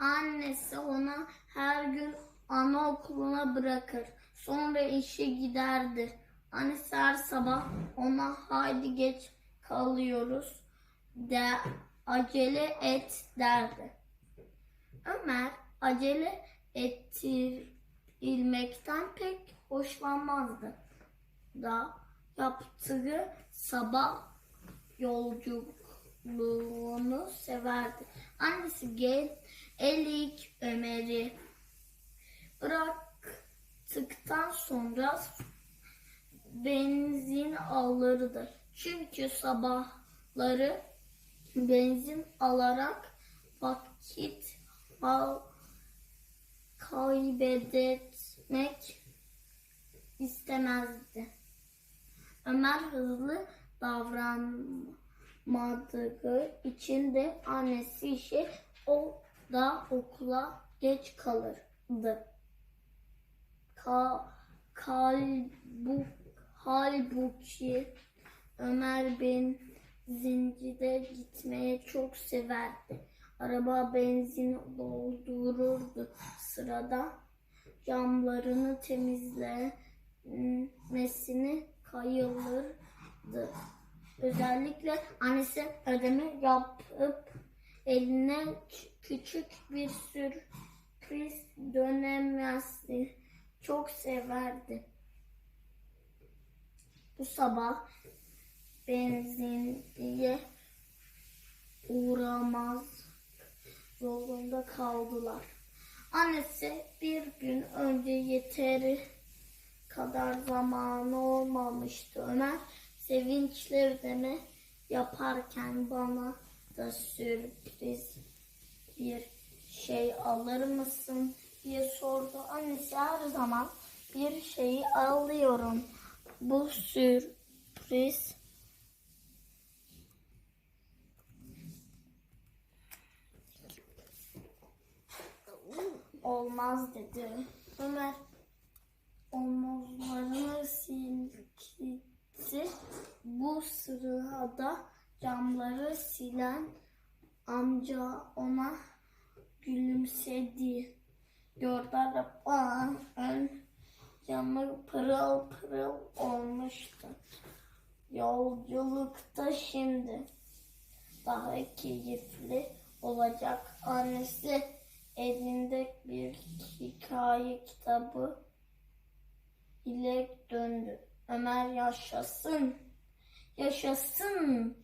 Annesi ona her gün anaokuluna bırakır. Sonra işe giderdi. Annesi her sabah ona haydi geç kalıyoruz de acele et derdi. Ömer acele ettirilmekten pek hoşlanmazdı. Da yaptığı sabah yolculuğunu severdi. Annesi gel elik Ömer'i bıraktıktan sonra benzin alırdı. Çünkü sabahları benzin alarak vakit kaybetmek istemezdi. Ömer hızlı davranmadığı için de annesi işe o da okula geç kalırdı. Ka kalbu halbuki Ömer benzincide gitmeye çok severdi. Araba benzin doldururdu sırada. Camlarını temizlemesini kayılırdı. Özellikle annesi ödeme yapıp eline küçük bir sürpriz dönemezdi. Çok severdi. Bu sabah benzinliğe uğramaz zorunda kaldılar. Annesi bir gün önce yeteri kadar zamanı olmamıştı. Ömer sevinçli yaparken bana da sürpriz bir şey alır mısın diye sordu. Annesi her zaman bir şeyi alıyorum. Bu sürpriz olmaz dedi. Ömer omuzlarını silkti. Bu sırada camları silen amca ona gülümsedi. Gördü arabanın ön camı pırıl pırıl olmuştu. Yolculukta şimdi daha keyifli olacak. Annesi elinde bir hikaye kitabı ile döndü. Ömer yaşasın, yaşasın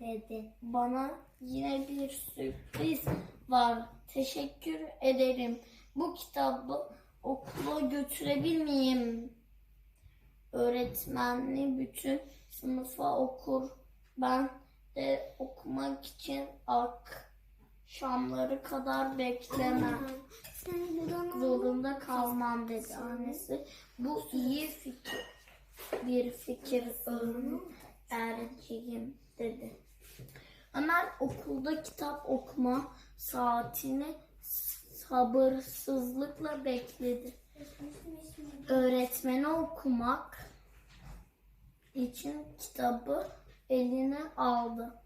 dedi. Bana yine bir sürpriz var. Teşekkür ederim. Bu kitabı okula götürebilir miyim? Öğretmenli bütün sınıfa okur. Ben de okumak için akşamları kadar beklemem. Zorunda kalmam dedi annesi. Bu iyi fikir. Bir fikir erkeğim dedi. Ömer okulda kitap okuma saatini sabırsızlıkla bekledi. Öğretmeni okumak için kitabı eline aldı.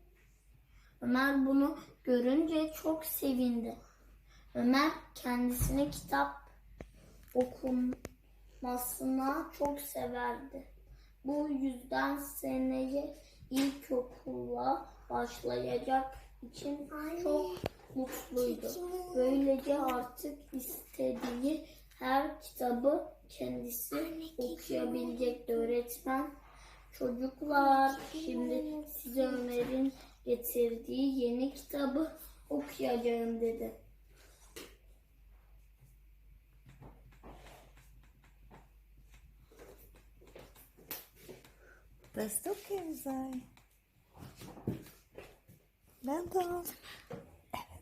Ömer bunu görünce çok sevindi. Ömer kendisini kitap okumasına çok severdi. Bu yüzden seneye ilkokula başlayacak için çok mutluydu. Böylece artık istediği her kitabı kendisi okuyabilecekti öğretmen. Çocuklar şimdi size Ömer'in getirdiği yeni kitabı okuyacağım dedi. Destek evzay. Ben de aldım.